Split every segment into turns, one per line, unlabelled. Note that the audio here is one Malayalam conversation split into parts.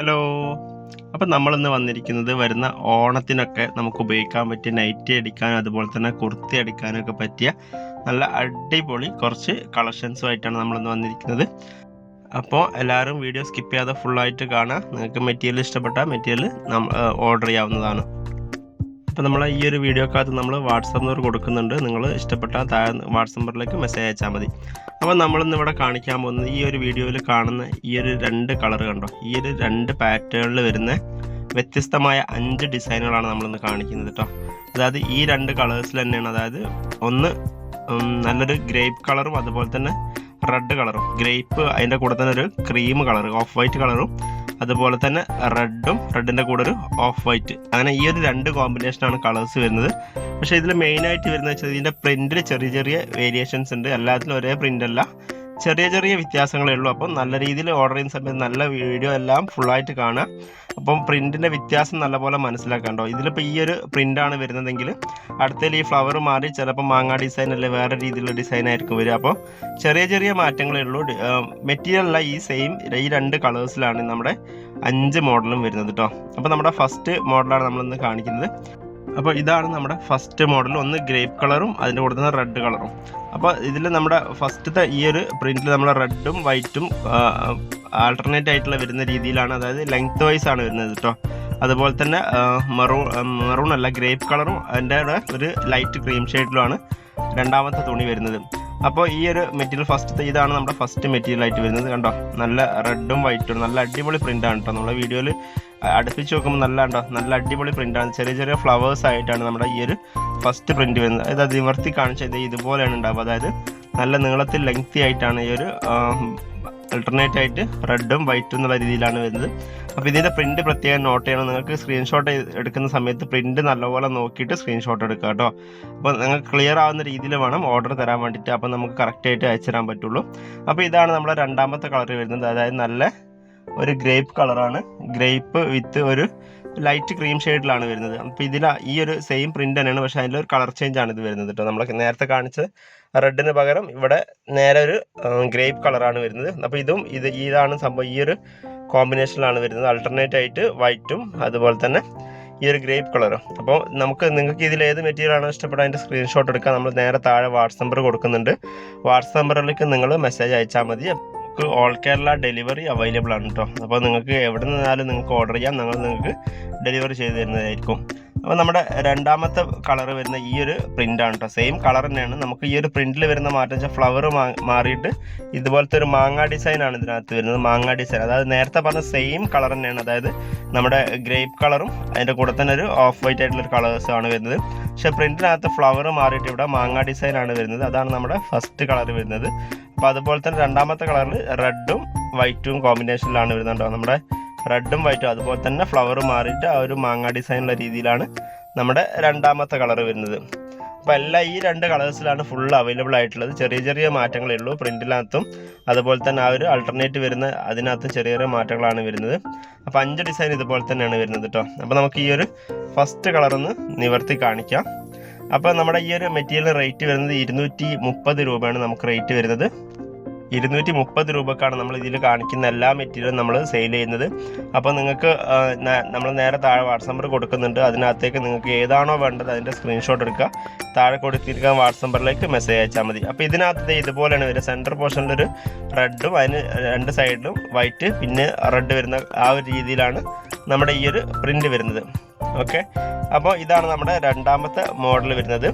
ഹലോ അപ്പം നമ്മളിന്ന് വന്നിരിക്കുന്നത് വരുന്ന ഓണത്തിനൊക്കെ നമുക്ക് ഉപയോഗിക്കാൻ പറ്റിയ നൈറ്റി അടിക്കാനും അതുപോലെ തന്നെ കുർത്തി അടിക്കാനും ഒക്കെ പറ്റിയ നല്ല അടിപൊളി കുറച്ച് കളക്ഷൻസുമായിട്ടാണ് നമ്മളിന്ന് വന്നിരിക്കുന്നത്. അപ്പോൾ എല്ലാവരും വീഡിയോ സ്കിപ്പ് ചെയ്യാതെ ഫുള്ളായിട്ട് കാണുക. നിങ്ങൾക്ക് മെറ്റീരിയൽ ഇഷ്ടപ്പെട്ട മെറ്റീരിയൽ നമ്മൾ ഓർഡർ ചെയ്യാവുന്നതാണ്. അപ്പോൾ നമ്മൾ ഈ ഒരു വീഡിയോക്കകത്ത് നമ്മൾ വാട്സപ്പ് നമ്പർ കൊടുക്കുന്നുണ്ട്. നിങ്ങൾ ഇഷ്ടപ്പെട്ട താഴെ വാട്സപ്പ് നമ്പറിലേക്ക് മെസ്സേജ് അയച്ചാൽ മതി. അപ്പോൾ നമ്മളിന്ന് ഇവിടെ കാണിക്കാൻ പോകുന്നത് ഈ ഒരു വീഡിയോയിൽ കാണുന്ന ഈ ഒരു രണ്ട് കളർ കണ്ടോ? ഈ ഒരു രണ്ട് പാറ്റേണിൽ വരുന്ന വ്യത്യസ്തമായ അഞ്ച് ഡിസൈനുകളാണ് നമ്മളിന്ന് കാണിക്കുന്നത് കേട്ടോ. അതായത് ഈ രണ്ട് കളേഴ്സിൽ തന്നെയാണ്. അതായത് ഒന്ന് നല്ലൊരു ഗ്രേപ്പ് കളറും അതുപോലെ തന്നെ റെഡ് കളറും. ഗ്രേപ്പ് അതിന്റെ കൂടെ തന്നെ ഒരു ക്രീം കളർ ഓഫ് വൈറ്റ് കളറും. അതുപോലെ തന്നെ റെഡും റെഡിന്റെ കൂടെ ഒരു ഓഫ് വൈറ്റ്. അങ്ങനെ ഈ ഒരു രണ്ട് കോമ്പിനേഷനാണ് കളേഴ്സ് വരുന്നത്. പക്ഷേ ഇതിൽ മെയിനായിട്ട് വരുന്നത് വെച്ചാൽ ഇതിന്റെ പ്രിന്റിൽ ചെറിയ ചെറിയ വേരിയേഷൻസ് ഉണ്ട്. എല്ലാത്തിലും ഒരേ പ്രിന്റ് അല്ല. ചെറിയ ചെറിയ വ്യത്യാസങ്ങളേ ഉള്ളൂ. അപ്പം നല്ല രീതിയിൽ ഓർഡർ ചെയ്യുന്ന സമയത്ത് നല്ല വീഡിയോ എല്ലാം ഫുള്ളായിട്ട് കാണുക. അപ്പം പ്രിന്റിന്റെ വ്യത്യാസം നല്ലപോലെ മനസ്സിലാക്കാണ്ടോ ഇതിലിപ്പോൾ ഈ ഒരു പ്രിന്റാണ് വരുന്നതെങ്കിൽ അടുത്തതിൽ ഈ ഫ്ലവർ മാറി ചിലപ്പോൾ മാങ്ങാ ഡിസൈൻ അല്ലെ വേറെ രീതിയിലുള്ള ഡിസൈൻ ആയിരിക്കും വരിക. അപ്പോൾ ചെറിയ ചെറിയ മാറ്റങ്ങളേ ഉള്ളൂ. മെറ്റീരിയൽ അല്ല ഈ സെയിം ഈ രണ്ട് കളേഴ്സിലാണ് നമ്മുടെ അഞ്ച് മോഡലും വരുന്നത് കേട്ടോ അപ്പോൾ നമ്മുടെ ഫസ്റ്റ് മോഡലാണ് നമ്മളിന്ന് കാണിക്കുന്നത്. അപ്പോൾ ഇതാണ് നമ്മുടെ ഫസ്റ്റ് മോഡൽ ഒന്ന് ഗ്രേപ്പ് കളറും അതിന്റെ കൂടെ തന്നെ റെഡ് കളറും അപ്പോൾ ഇതിൽ നമ്മുടെ ഫസ്റ്റത്തെ ഈ ഒരു പ്രിന്റിൽ നമ്മുടെ റെഡും വൈറ്റും ആൾട്ടർനേറ്റ് ആയിട്ടുള്ള വരുന്ന രീതിയിലാണ്. അതായത് ലെങ്ത് വൈസ് ആണ് വരുന്നത് കേട്ടോ അതുപോലെ തന്നെ മെറൂൺ മെറൂൺ അല്ല ഗ്രേപ്പ് കളറും അതിന്റെ ഒരു ലൈറ്റ് ക്രീം ഷെയ്ഡിലുമാണ് രണ്ടാമത്തെ തുണി വരുന്നത്. അപ്പോൾ ഈ ഒരു മെറ്റീരിയൽ ഫസ്റ്റ് ഇതാണ് നമ്മുടെ ഫസ്റ്റ് മെറ്റീരിയൽ ആയിട്ട് വരുന്നത്. കണ്ടോ? നല്ല റെഡും വൈറ്റും നല്ല അടിപൊളി പ്രിന്റാണ് കേട്ടോ നമ്മുടെ വീഡിയോയിൽ അടുപ്പിച്ച് നോക്കുമ്പോൾ നല്ല ഉണ്ടോ? നല്ല അടിപൊളി പ്രിന്റാണ് ചെറിയ ചെറിയ ഫ്ലവേഴ്സ് ആയിട്ടാണ് നമ്മുടെ ഈ ഒരു ഫസ്റ്റ് പ്രിന്റ് വരുന്നത്. അതായത് അത് നിവർത്തി കാണിച്ചത് ഇതുപോലെയാണ് ഉണ്ടാവുക. അതായത് നല്ല നീളത്തിൽ ലെങ്തി ആയിട്ടാണ് ഈ ഒരു അൾട്ടർനേറ്റ് ആയിട്ട് റെഡും വൈറ്റും എന്നുള്ള രീതിയിലാണ് വരുന്നത്. അപ്പോൾ ഇതിന്റെ പ്രിന്റ് പ്രത്യേകം നോട്ട് ചെയ്യണം. നിങ്ങൾക്ക് സ്ക്രീൻഷോട്ട് എടുക്കുന്ന സമയത്ത് പ്രിന്റ് നല്ലപോലെ നോക്കിയിട്ട് സ്ക്രീൻഷോട്ട് എടുക്കുക കേട്ടോ. അപ്പോൾ നിങ്ങൾക്ക് ക്ലിയർ ആവുന്ന രീതിയിൽ വേണം ഓർഡർ തരാൻ വേണ്ടിയിട്ട്. അപ്പോൾ നമുക്ക് കറക്റ്റായിട്ട് അയച്ചു തരാൻ പറ്റുള്ളൂ. അപ്പോൾ ഇതാണ് നമ്മുടെ രണ്ടാമത്തെ കളർ വരുന്നത്. അതായത് നല്ല ഒരു ഗ്രേപ്പ് കളറാണ് ഗ്രേപ്പ് വിത്ത് ഒരു ലൈറ്റ് ക്രീം ഷെയ്ഡിലാണ് വരുന്നത്. അപ്പോൾ ഇതിൽ ഈ ഒരു സെയിം പ്രിന്റ് തന്നെയാണ്. പക്ഷേ അതിലൊരു കളർ ചേഞ്ച് ആണ് ഇത് വരുന്നത് കേട്ടോ നമ്മൾ നേരത്തെ കാണിച്ച റെഡിന് പകരം ഇവിടെ നേരെ ഒരു ഗ്രേപ്പ് കളറാണ് വരുന്നത്. അപ്പോൾ ഇതും ഇത് ഇതാണ് സംഭവം. ഈ ഒരു കോമ്പിനേഷനിലാണ് വരുന്നത്. അൾട്ടർനേറ്റ് ആയിട്ട് വൈറ്റും അതുപോലെ തന്നെ ഈ ഒരു ഗ്രേപ്പ് കളറും അപ്പോൾ നമുക്ക് നിങ്ങൾക്ക് ഇതിൽ ഏത് മെറ്റീരിയൽ ആണോ ഇഷ്ടപ്പെട്ട അതിന്റെ സ്ക്രീൻഷോട്ട് എടുക്കാം. നമ്മൾ നേരെ താഴെ വാട്സ് നമ്പർ കൊടുക്കുന്നുണ്ട്. വാട്സ് നമ്പറിലേക്ക് നിങ്ങൾ മെസ്സേജ് അയച്ചാൽ മതി. നമുക്ക് ഓൾ കേരള ഡെലിവറി അവൈലബിൾ ആണ് കേട്ടോ അപ്പോൾ നിങ്ങൾക്ക് എവിടെ നിന്നാലും നിങ്ങൾക്ക് ഓർഡർ ചെയ്യാം. ഞങ്ങൾ നിങ്ങൾക്ക് ഡെലിവറി ചെയ്ത് തരുന്നതായിരിക്കും. അപ്പോൾ നമ്മുടെ രണ്ടാമത്തെ കളർ വരുന്ന ഈ ഒരു പ്രിന്റ് ആണ് കേട്ടോ സെയിം കളർ തന്നെയാണ്. നമുക്ക് ഈ ഒരു പ്രിന്റിൽ വരുന്ന മാറ്റം വെച്ചാൽ ഫ്ലവർ മാറിയിട്ട് ഇതുപോലത്തെ ഒരു മാങ്ങ ഡിസൈൻ ആണ് ഇതിനകത്ത് വരുന്നത്. മാങ്ങ ഡിസൈൻ അതായത് നേരത്തെ പറഞ്ഞ സെയിം കളർ തന്നെയാണ്. അതായത് നമ്മുടെ ഗ്രേപ്പ് കളറും അതിന്റെ കൂടെ തന്നെ ഒരു ഓഫ് വൈറ്റ് ആയിട്ടുള്ള ഒരു കളേഴ്സും ആണ് വരുന്നത്. പക്ഷേ പ്രിന്റിനകത്ത് ഫ്ലവർ മാറിയിട്ട് ഇവിടെ മാങ്ങ ഡിസൈൻ ആണ് വരുന്നത്. അതാണ് നമ്മുടെ ഫസ്റ്റ് കളർ വരുന്നത്. അപ്പോൾ അതുപോലെ തന്നെ രണ്ടാമത്തെ കളറിൽ റെഡും വൈറ്റും കോമ്പിനേഷനിലാണ് വരുന്നുണ്ടോ. നമ്മുടെ റെഡും വൈറ്റും അതുപോലെ തന്നെ ഫ്ലവർ മാറിയിട്ട് ആ ഒരു മാങ്ങ ഡിസൈനുള്ള രീതിയിലാണ് നമ്മുടെ രണ്ടാമത്തെ കളർ വരുന്നത്. അപ്പോൾ എല്ലാം ഈ രണ്ട് കളേഴ്സിലാണ് ഫുൾ അവൈലബിൾ ആയിട്ടുള്ളത്. ചെറിയ ചെറിയ മാറ്റങ്ങളേ ഉള്ളൂ. പ്രിന്റിനകത്തും അതുപോലെ തന്നെ ആ ഒരു അൾട്ടർനേറ്റ് വരുന്ന അതിനകത്ത് ചെറിയ ചെറിയ മാറ്റങ്ങളാണ് വരുന്നത്. അപ്പോൾ അഞ്ച് ഡിസൈൻ ഇതുപോലെ തന്നെയാണ് വരുന്നത് കേട്ടോ അപ്പോൾ നമുക്ക് ഈ ഒരു ഫസ്റ്റ് കളർ ഒന്ന് നിവർത്തി കാണിക്കാം. അപ്പോൾ നമ്മുടെ ഈ ഒരു മെറ്റീരിയൽ റേറ്റ് വരുന്നത് ഇരുന്നൂറ്റി മുപ്പത് രൂപയാണ് നമുക്ക് റേറ്റ് വരുന്നത്. ഇരുന്നൂറ്റി മുപ്പത് രൂപക്കാണ് നമ്മൾ ഇതിൽ കാണിക്കുന്ന എല്ലാ മെറ്റീരിയലും നമ്മൾ സെയിൽ ചെയ്യുന്നത്. അപ്പോൾ നിങ്ങൾക്ക് നമ്മൾ നേരെ താഴെ വാട്സപ്പ് നമ്പർ കൊടുക്കുന്നുണ്ട്. അതിനകത്തേക്ക് നിങ്ങൾക്ക് ഏതാണോ വേണ്ടത് അതിന്റെ സ്ക്രീൻഷോട്ട് എടുക്കുക. താഴെ കൊടുത്തിരിക്കാൻ വാട്സപ്പ് നമ്പറിലേക്ക് മെസ്സേജ് അയച്ചാൽ മതി. അപ്പോൾ ഇതിനകത്ത് ഇതുപോലെയാണ് വരിക. സെന്റർ പോർഷനിലൊരു റെഡും അതിന് രണ്ട് സൈഡിലും വൈറ്റ് പിന്നെ റെഡ് വരുന്ന ആ ഒരു രീതിയിലാണ് നമ്മുടെ ഈ ഒരു പ്രിന്റ് വരുന്നത്. ഓക്കെ അപ്പോൾ ഇതാണ് നമ്മുടെ രണ്ടാമത്തെ മോഡൽ വരുന്നത്.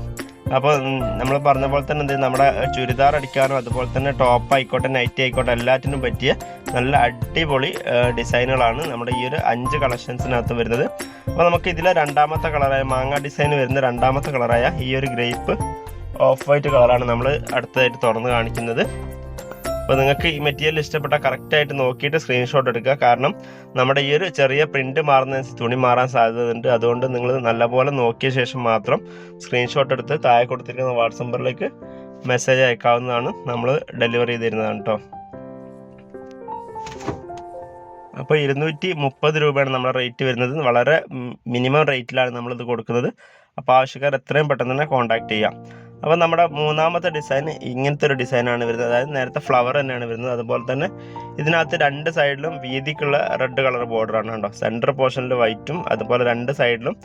അപ്പോൾ നമ്മൾ പറഞ്ഞ പോലെ തന്നെ എന്ത് നമ്മുടെ ചുരിദാർ അടിക്കാനും അതുപോലെ തന്നെ ടോപ്പ് ആയിക്കോട്ടെ നൈറ്റ് ആയിക്കോട്ടെ എല്ലാറ്റിനും പറ്റിയ നല്ല അടിപൊളി ഡിസൈനുകളാണ് നമ്മുടെ ഈ ഒരു അഞ്ച് കളക്ഷൻസിനകത്ത് വരുന്നത്. അപ്പോൾ നമുക്ക് ഇതിലെ രണ്ടാമത്തെ കളറായ മാങ്ങ ഡിസൈൻ വരുന്ന രണ്ടാമത്തെ കളറായ ഈ ഒരു ഗ്രേപ്പ് ഓഫ് വൈറ്റ് കളറാണ് നമ്മൾ അടുത്തതായിട്ട് തുറന്ന് കാണിക്കുന്നത്. അപ്പോൾ നിങ്ങൾക്ക് ഈ മെറ്റീരിയൽ ഇഷ്ടപ്പെട്ട കറക്റ്റായിട്ട് നോക്കിയിട്ട് സ്ക്രീൻഷോട്ട് എടുക്കുക. കാരണം നമ്മുടെ ഈ ഒരു ചെറിയ പ്രിന്റ് മാറുന്നതനുസരിച്ച് തുണി മാറാൻ സാധ്യതയുണ്ട്. അതുകൊണ്ട് നിങ്ങൾ നല്ലപോലെ നോക്കിയ ശേഷം മാത്രം സ്ക്രീൻഷോട്ട് എടുത്ത് താഴെ കൊടുത്തിരിക്കുന്ന വാട്സ് നമ്പറിലേക്ക് മെസ്സേജ് അയക്കാവുന്നതാണ് നമ്മൾ ഡെലിവറി ചെയ്തിരുന്നതാണ് കേട്ടോ അപ്പോൾ ഇരുന്നൂറ്റി മുപ്പത് രൂപയാണ് നമ്മുടെ റേറ്റ് വരുന്നത്. വളരെ മിനിമം റേറ്റിലാണ് നമ്മളിത് കൊടുക്കുന്നത്. അപ്പോൾ ആവശ്യക്കാർ എത്രയും പെട്ടെന്ന് തന്നെ കോൺടാക്ട് ചെയ്യാം. അപ്പോൾ നമ്മുടെ മൂന്നാമത്തെ ഡിസൈൻ ഇങ്ങനത്തെ ഒരു ഡിസൈനാണ് വരുന്നത്. അതായത് നേരത്തെ ഫ്ലവർ തന്നെയാണ് വരുന്നത്. അതുപോലെ തന്നെ ഇതിനകത്ത് രണ്ട് സൈഡിലും വീതിക്കുള്ള റെഡ് കളർ ബോർഡറാണ് കേട്ടോ സെന്റർ പോർഷനിൽ വൈറ്റും അതുപോലെ രണ്ട് സൈഡിലും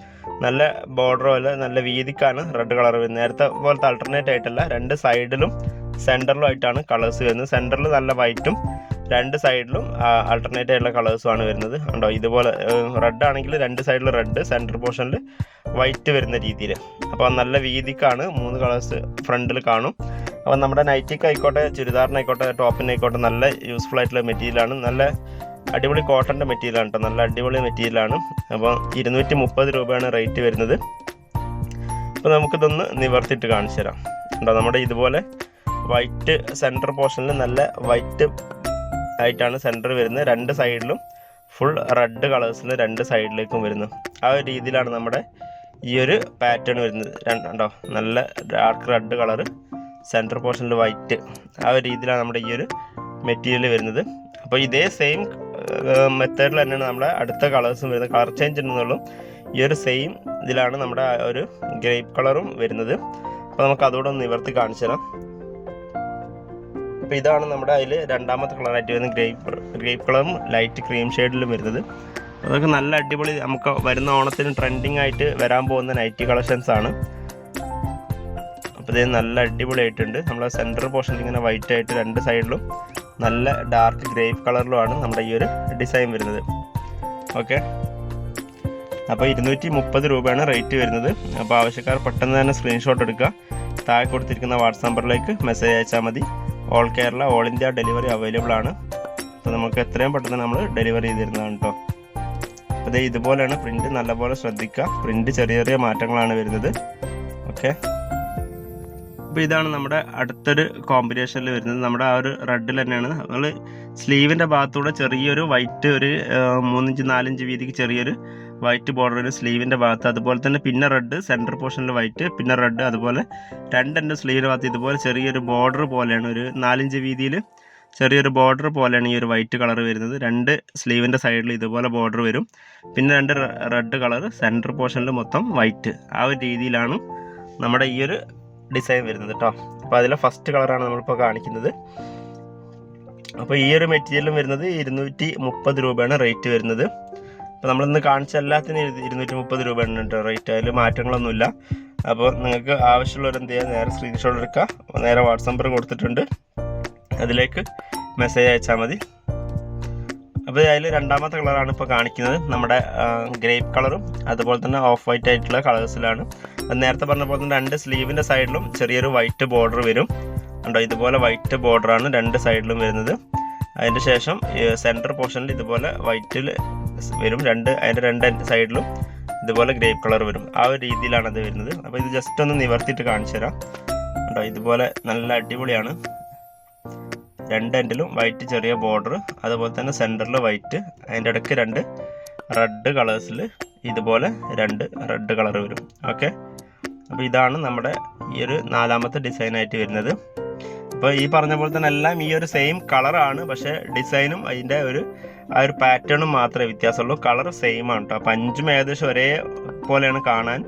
നല്ല ബോർഡർ പോലെ നല്ല വീതിക്കാണ് റെഡ് കളർ വരുന്നത്. നേരത്തെ പോലത്തെ അൾട്ടർനേറ്റ് ആയിട്ടല്ല രണ്ട് സൈഡിലും സെന്ററിലും ആയിട്ടാണ് കളേഴ്സ് വരുന്നത്. സെന്ററിൽ നല്ല വൈറ്റും രണ്ട് സൈഡിലും ആൾട്ടർനേറ്റ് ആയിട്ടുള്ള കളേഴ്സുമാണ് വരുന്നത്. ഉണ്ടോ ഇതുപോലെ റെഡ് ആണെങ്കിൽ രണ്ട് സൈഡിൽ റെഡ് സെന്റർ പോർഷനിൽ വൈറ്റ് വരുന്ന രീതിയിൽ അപ്പോൾ നല്ല വീതിക്കാണ് മൂന്ന് കളേഴ്സ് ഫ്രണ്ടിൽ കാണും. അപ്പോൾ നമ്മുടെ നൈറ്റിക്ക് ആയിക്കോട്ടെ ചുരിദാറിനായിക്കോട്ടെ ടോപ്പിനായിക്കോട്ടെ നല്ല യൂസ്ഫുൾ ആയിട്ടുള്ള മെറ്റീരിയലാണ് നല്ല അടിപൊളി കോട്ടന്റെ മെറ്റീരിയലാണ് കേട്ടോ നല്ല അടിപൊളി മെറ്റീരിയലാണ് അപ്പോൾ ഇരുന്നൂറ്റി മുപ്പത് രൂപയാണ് റേറ്റ് വരുന്നത്. അപ്പോൾ നമുക്കിതൊന്ന് നിവർത്തിയിട്ട് കാണിച്ചു തരാം കേട്ടോ നമ്മുടെ ഇതുപോലെ വൈറ്റ് സെന്റർ പോർഷനിൽ നല്ല വൈറ്റ് ആയിട്ടാണ് സെന്റർ വരുന്നത്. രണ്ട് സൈഡിലും ഫുൾ റെഡ് കളേഴ്സിൽ രണ്ട് സൈഡിലേക്കും വരുന്നു. ആ ഒരു രീതിയിലാണ് നമ്മുടെ ഈ ഒരു പാറ്റേൺ വരുന്നത്. രണ്ടോ നല്ല ഡാർക്ക് റെഡ് കളറ് സെന്റർ പോർഷനിൽ വൈറ്റ് ആ ഒരു രീതിയിലാണ് നമ്മുടെ ഈ ഒരു മെറ്റീരിയൽ വരുന്നത്. അപ്പോൾ ഇതേ സെയിം മെത്തേഡിൽ തന്നെയാണ് നമ്മുടെ അടുത്ത കളേഴ്സും വരുന്നത്. കളർ ചേഞ്ച് ഉണ്ടെന്നുള്ളൂ ഈ ഒരു സെയിം ഇതിലാണ് നമ്മുടെ ഒരു ഗ്രേപ്പ് കളറും വരുന്നത്. അപ്പോൾ നമുക്ക് അതുകൂടെ ഒന്ന് നിവർത്തി കാണിച്ചു തരാം. അപ്പോൾ ഇതാണ് നമ്മുടെ അതിൽ രണ്ടാമത്തെ കളറായിട്ട് വരുന്നത് ഗ്രേപ്പ് ഗ്രേപ്പ് കളറും ലൈറ്റ് ക്രീം ഷെയ്ഡിലും വരുന്നത്. അതൊക്കെ നല്ല അടിപൊളി നമുക്ക് വരുന്ന ഓണത്തിന് ട്രെൻഡിങ് ആയിട്ട് വരാൻ പോകുന്ന നൈറ്റി കളക്ഷൻസ് ആണ്. അപ്പോൾ ഇത് നല്ല അടിപൊളിയായിട്ടുണ്ട്. നമ്മളെ സെന്റർ പോർഷൻ ഇങ്ങനെ വൈറ്റ് ആയിട്ട് രണ്ട് സൈഡിലും നല്ല ഡാർക്ക് ഗ്രേപ്പ് കളറിലുമാണ് നമ്മുടെ ഈ ഒരു ഡിസൈൻ വരുന്നത്. ഓക്കെ അപ്പോൾ ഇരുന്നൂറ്റി മുപ്പത് രൂപയാണ് റേറ്റ് വരുന്നത്. അപ്പോൾ ആവശ്യക്കാർ പെട്ടെന്ന് തന്നെ സ്ക്രീൻഷോട്ട് എടുക്കുക. താഴെ കൊടുത്തിരിക്കുന്ന വാട്സാപ്പ് നമ്പറിലേക്ക് മെസ്സേജ് അയച്ചാൽ മതി. All Kerala all India delivery available ആണ്. അപ്പോൾ നമുക്ക് എത്രയും പെട്ടെന്ന് നമ്മൾ ഡെലിവറി ചെയ്തിരുന്നതാണ് കേട്ടോ അപ്പോൾ ഇതുപോലെയാണ് പ്രിന്റ് നല്ലപോലെ ശ്രദ്ധിക്കുക. പ്രിന്റ് ചെറിയ ചെറിയ മാറ്റങ്ങളാണ് വരുന്നത്. ഓക്കെ അപ്പോൾ ഇതാണ് നമ്മുടെ അടുത്തൊരു കോമ്പിനേഷനിൽ വരുന്നത്. നമ്മുടെ ആ ഒരു റെഡിൽ തന്നെയാണ്. നമ്മൾ സ്ലീവിന്റെ ഭാഗത്തൂടെ ചെറിയൊരു വൈറ്റ് ഒരു മൂന്നിഞ്ച് നാലിഞ്ച് വീതിക്ക് ചെറിയൊരു വൈറ്റ് ബോർഡർ ഒരു സ്ലീവിന്റെ ഭാഗത്ത് അതുപോലെ തന്നെ പിന്നെ റെഡ് സെന്റർ പോർഷനിൽ വൈറ്റ് പിന്നെ റെഡ് അതുപോലെ രണ്ടെന്റെ സ്ലീവിന്റെ ഭാഗത്ത് ഇതുപോലെ ചെറിയൊരു ബോർഡർ പോലെയാണ് ഒരു നാലിഞ്ച് വീതിയിൽ ചെറിയൊരു ബോർഡർ പോലെയാണ് ഈ ഒരു വൈറ്റ് കളർ വരുന്നത്. രണ്ട് സ്ലീവിന്റെ സൈഡിൽ ഇതുപോലെ ബോർഡർ വരും. പിന്നെ രണ്ട് റെഡ് കളർ സെന്റർ പോർഷനിൽ മൊത്തം വൈറ്റ്. ആ ഒരു രീതിയിലാണ് നമ്മുടെ ഈ ഒരു ഡിസൈൻ വരുന്നത് കേട്ടോ അപ്പോൾ അതിലെ ഫസ്റ്റ് കളറാണ് നമ്മളിപ്പോൾ കാണിക്കുന്നത്. അപ്പോൾ ഈ ഒരു മെറ്റീരിയലും വരുന്നത് ഇരുന്നൂറ്റി മുപ്പത് രൂപയാണ് റേറ്റ് വരുന്നത്. അപ്പോൾ നമ്മളിന്ന് കാണിച്ച എല്ലാത്തിനും ഇരു- ഇരുന്നൂറ്റി മുപ്പത് രൂപയാണ് കേട്ടോ റേറ്റ് അതിൽ മാറ്റങ്ങളൊന്നുമില്ല. അപ്പോൾ നിങ്ങൾക്ക് ആവശ്യമുള്ളവർ എന്ത് ചെയ്യുക നേരെ സ്ക്രീൻഷോട്ട് എടുക്കുക. നേരെ വാട്സാപ്പ് നമ്പർ കൊടുത്തിട്ടുണ്ട്. അതിലേക്ക് മെസ്സേജ് അയച്ചാൽ മതി. അപ്പോൾ അതിൽ രണ്ടാമത്തെ കളറാണ് ഇപ്പോൾ കാണിക്കുന്നത്. നമ്മുടെ ഗ്രേപ്പ് കളറും അതുപോലെ തന്നെ ഓഫ് വൈറ്റ് ആയിട്ടുള്ള കളേഴ്സിലാണ് നേരത്തെ പറഞ്ഞ പോലെ തന്നെ രണ്ട് സ്ലീവിന്റെ സൈഡിലും ചെറിയൊരു വൈറ്റ് ബോർഡർ വരും. ഉണ്ടോ ഇതുപോലെ വൈറ്റ് ബോർഡറാണ് രണ്ട് സൈഡിലും വരുന്നത്. അതിന്റെ ശേഷം സെന്റർ പോർഷനിൽ ഇതുപോലെ വൈറ്റിൽ വരും രണ്ട് അതിന്റെ രണ്ട് സൈഡിലും ഇതുപോലെ ഗ്രേപ്പ് കളർ വരും. ആ ഒരു രീതിയിലാണ് അത് വരുന്നത്. അപ്പോൾ ഇത് ജസ്റ്റ് ഒന്ന് നിവർത്തിയിട്ട് കാണിച്ചു തരാം. കേട്ടോ ഇതുപോലെ നല്ല അടിപൊളിയാണ്. രണ്ട് എൻഡിലും വൈറ്റ് ചെറിയ ബോർഡർ അതുപോലെ തന്നെ സെന്ററിൽ വൈറ്റ് അതിന്റെ ഇടയ്ക്ക് രണ്ട് റെഡ് കളേഴ്സിൽ ഇതുപോലെ രണ്ട് റെഡ് കളർ വരും. ഓക്കെ അപ്പോൾ ഇതാണ് നമ്മുടെ ഈ ഒരു നാലാമത്തെ ഡിസൈനായിട്ട് വരുന്നത്. അപ്പോൾ ഈ പറഞ്ഞ പോലെ തന്നെ എല്ലാം ഈ ഒരു സെയിം കളറാണ് പക്ഷേ ഡിസൈനും അതിന്റെ ഒരു ആ ഒരു പാറ്റേണും മാത്രമേ വ്യത്യാസമുള്ളൂ. കളർ സെയിം ആണ് കേട്ടോ അപ്പോൾ അഞ്ചും ഏകദേശം ഒരേ പോലെയാണ് കാണാൻ.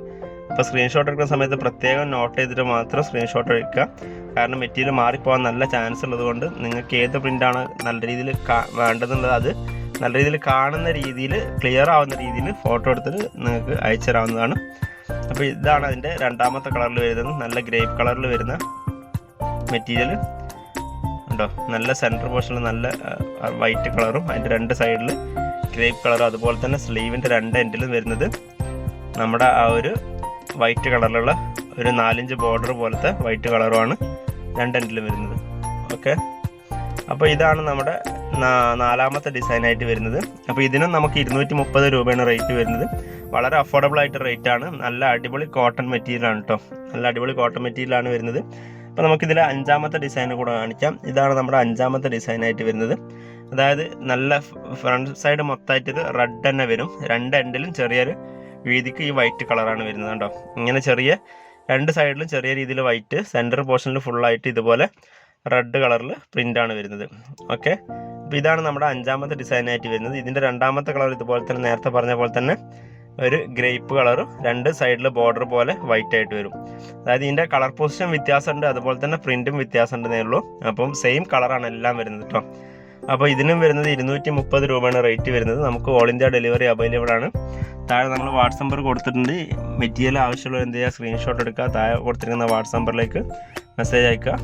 അപ്പോൾ സ്ക്രീൻഷോട്ട് എടുക്കുന്ന സമയത്ത് പ്രത്യേകം നോട്ട് ചെയ്തിട്ട് മാത്രം സ്ക്രീൻഷോട്ട് എടുക്കുക. കാരണം മെറ്റീരിയൽ മാറിപ്പോകാൻ നല്ല ചാൻസ് ഉള്ളതുകൊണ്ട് നിങ്ങൾക്ക് ഏത് പ്രിന്റാണ് നല്ല രീതിയിൽ വേണ്ടതെന്നുള്ളത് അത് നല്ല രീതിയിൽ കാണുന്ന രീതിയിൽ ക്ലിയർ ആവുന്ന രീതിയിൽ ഫോട്ടോ എടുത്തിട്ട് നിങ്ങൾക്ക് അയച്ചു തരാവുന്നതാണ് അപ്പോൾ ഇതാണ് അതിന്റെ രണ്ടാമത്തെ കളറിൽ വരുന്നത്. നല്ല ഗ്രേപ്പ് കളറിൽ വരുന്ന മെറ്റീരിയൽ ഉണ്ടോ? നല്ല സെന്റർ പോർഷനിൽ നല്ല വൈറ്റ് കളറും അതിന്റെ രണ്ട് സൈഡിൽ ഗ്രേപ്പ് കളറും അതുപോലെ തന്നെ സ്ലീവിന്റെ രണ്ട് എൻഡിലും വരുന്നത് നമ്മുടെ ആ ഒരു വൈറ്റ് കളറിലുള്ള ഒരു നാലിഞ്ച് ബോർഡർ പോലത്തെ വൈറ്റ് കളറുമാണ് രണ്ട് എൻഡിലും വരുന്നത്. ഓക്കെ അപ്പോൾ ഇതാണ് നമ്മുടെ നാലാമത്തെ ഡിസൈനായിട്ട് വരുന്നത്. അപ്പോൾ ഇതിനും നമുക്ക് ഇരുന്നൂറ്റി മുപ്പത് രൂപയാണ് റേറ്റ് വരുന്നത്. വളരെ അഫോർഡബിൾ ആയിട്ട് റേറ്റ് ആണ്. നല്ല അടിപൊളി കോട്ടൺ മെറ്റീരിയലാണ് കേട്ടോ നല്ല അടിപൊളി കോട്ടൺ മെറ്റീരിയലാണ് വരുന്നത്. അപ്പോൾ നമുക്കിതിൽ അഞ്ചാമത്തെ ഡിസൈൻ കൂടെ കാണിക്കാം. ഇതാണ് നമ്മുടെ അഞ്ചാമത്തെ ഡിസൈനായിട്ട് വരുന്നത്. അതായത് നല്ല ഫ്രണ്ട് സൈഡ് മൊത്തമായിട്ട് ഇത് റെഡ് തന്നെ വരും. രണ്ട് എൻഡിലും ചെറിയൊരു വീതിക്ക് ഈ വൈറ്റ് കളറാണ് വരുന്നത് കേട്ടോ ഇങ്ങനെ ചെറിയ രണ്ട് സൈഡിലും ചെറിയ രീതിയിൽ വൈറ്റ് സെന്റർ പോർഷനിൽ ഫുള്ളായിട്ട് ഇതുപോലെ റെഡ് കളറിൽ പ്രിന്റാണ് വരുന്നത്. ഓക്കെ അപ്പോൾ ഇതാണ് നമ്മുടെ അഞ്ചാമത്തെ ഡിസൈനായിട്ട് വരുന്നത്. ഇതിന്റെ രണ്ടാമത്തെ കളർ ഇതുപോലെ തന്നെ നേരത്തെ പറഞ്ഞ പോലെ തന്നെ ഒരു ഗ്രേപ്പ് കളറും രണ്ട് സൈഡിൽ ബോർഡർ പോലെ വൈറ്റ് ആയിട്ട് വരും. അതായത് ഇതിന്റെ കളർ പൊസിഷൻ വ്യത്യാസമുണ്ട് അതുപോലെ തന്നെ പ്രിന്റും വ്യത്യാസമുണ്ടെന്നേ ഉള്ളൂ. അപ്പം സെയിം കളറാണ് എല്ലാം വരുന്നത് കേട്ടോ അപ്പോൾ ഇതിനും വരുന്നത് ഇരുന്നൂറ്റി മുപ്പത് രൂപയാണ് റേറ്റ് വരുന്നത്. നമുക്ക് ഓൾ ഇന്ത്യ ഡെലിവറി അവൈലബിൾ ആണ്. താഴെ നമ്മൾ വാട്സപ്പ് നമ്പർ കൊടുത്തിട്ടുണ്ട്. മെറ്റീരിയൽ ആവശ്യമുള്ള എന്ത് ചെയ്യുക? സ്ക്രീൻഷോട്ട് എടുക്കുക. താഴെ കൊടുത്തിരിക്കുന്ന വാട്സപ്പ് നമ്പറിലേക്ക് മെസ്സേജ് അയക്കുക.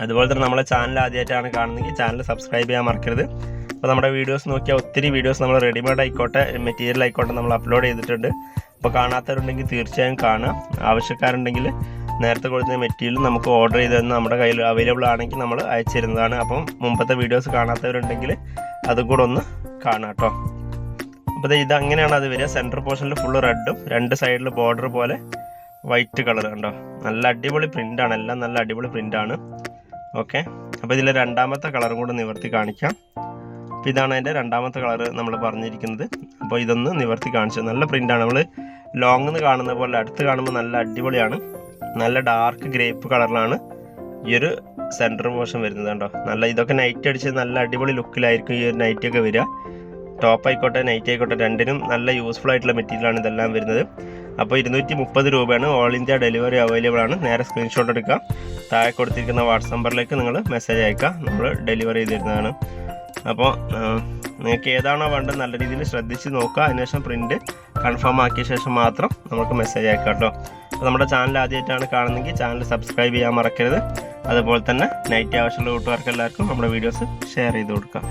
അതുപോലെ തന്നെ നമ്മളെ ചാനൽ ആദ്യമായിട്ടാണ് കാണുന്നതെങ്കിൽ ചാനൽ സബ്സ്ക്രൈബ് ചെയ്യാൻ മറക്കരുത്. അപ്പോൾ നമ്മുടെ വീഡിയോസ് നോക്കിയാൽ ഒത്തിരി വീഡിയോസ് നമ്മൾ റെഡിമെയ്ഡ് ആയിക്കോട്ടെ മെറ്റീരിയൽ ആയിക്കോട്ടെ നമ്മൾ അപ്ലോഡ് ചെയ്തിട്ടുണ്ട്. അപ്പോൾ കാണാത്തവരുണ്ടെങ്കിൽ തീർച്ചയായും കാണുക ആവശ്യക്കാരുണ്ടെങ്കിൽ നേരത്തെ കൊടുത്ത മെറ്റീരിയൽ നമുക്ക് ഓർഡർ ചെയ്ത് തന്ന് നമ്മുടെ കയ്യിൽ അവൈലബിൾ ആണെങ്കിൽ നമ്മൾ അയച്ചിരുന്നതാണ് അപ്പം മുമ്പത്തെ വീഡിയോസ് കാണാത്തവരുണ്ടെങ്കിൽ അതും കൂടെ ഒന്ന് കാണാം കേട്ടോ. അപ്പോൾ ഇത് അങ്ങനെയാണ് അത് വരിക. സെന്റർ പോർഷനിൽ ഫുള്ള് റെഡും രണ്ട് സൈഡിൽ ബോർഡർ പോലെ വൈറ്റ് കളർ കണ്ടോ? നല്ല അടിപൊളി പ്രിന്റാണ് എല്ലാം നല്ല അടിപൊളി പ്രിന്റാണ് ഓക്കെ അപ്പോൾ ഇതിൽ രണ്ടാമത്തെ കളറും കൂടെ നിവർത്തി കാണിക്കാം. അപ്പോൾ ഇതാണ് അതിന്റെ രണ്ടാമത്തെ കളർ നമ്മൾ പറഞ്ഞിരിക്കുന്നത്. അപ്പോൾ ഇതൊന്ന് നിവർത്തി കാണിച്ചു. നല്ല പ്രിന്റാണ് നമ്മൾ ലോങ് നിന്ന് കാണുന്ന പോലെ അടുത്ത് കാണുമ്പോൾ നല്ല അടിപൊളിയാണ്. നല്ല ഡാർക്ക് ഗ്രേപ്പ് കളറിലാണ് ഈ ഒരു സെന്റർ പോർഷൻ വരുന്നത് കണ്ടോ? നല്ല ഇതൊക്കെ നൈറ്റ് അടിച്ച് നല്ല അടിപൊളി ലുക്കിലായിരിക്കും ഈ ഒരു നൈറ്റ് ഒക്കെ വരിക. ടോപ്പ് ആയിക്കോട്ടെ നൈറ്റ് ആയിക്കോട്ടെ രണ്ടിനും നല്ല യൂസ്ഫുൾ ആയിട്ടുള്ള മെറ്റീരിയലാണ് ഇതെല്ലാം വരുന്നത്. അപ്പോൾ ഇരുന്നൂറ്റി മുപ്പത് രൂപയാണ് ഓൾ ഇന്ത്യ ഡെലിവറി അവൈലബിൾ ആണ്. നേരെ സ്ക്രീൻഷോട്ട് എടുക്കുക താഴെ കൊടുത്തിരിക്കുന്ന വാട്സപ്പ് നമ്പറിലേക്ക് നിങ്ങൾ മെസ്സേജ് അയക്കുക. നമ്മൾ ഡെലിവറി ചെയ്തിരുന്നതാണ്. അപ്പോൾ നിങ്ങൾക്ക് ഏതാണോ വേണ്ടത് നല്ല രീതിയിൽ ശ്രദ്ധിച്ച് നോക്കുക. അതിനുശേഷം പ്രിന്റ് കൺഫേം ആക്കിയ ശേഷം മാത്രം നമുക്ക് മെസ്സേജ് അയക്കാം കേട്ടോ. അപ്പോൾ നമ്മുടെ ചാനൽ ആദ്യമായിട്ടാണ് കാണുന്നതെങ്കിൽ ചാനൽ സബ്സ്ക്രൈബ് ചെയ്യാൻ മറക്കരുത്. അതുപോലെ തന്നെ നൈറ്റ് ആവശ്യമുള്ള കൂട്ടുകാർക്ക് എല്ലാവർക്കും നമ്മുടെ വീഡിയോസ് ഷെയർ ചെയ്ത് കൊടുക്കുക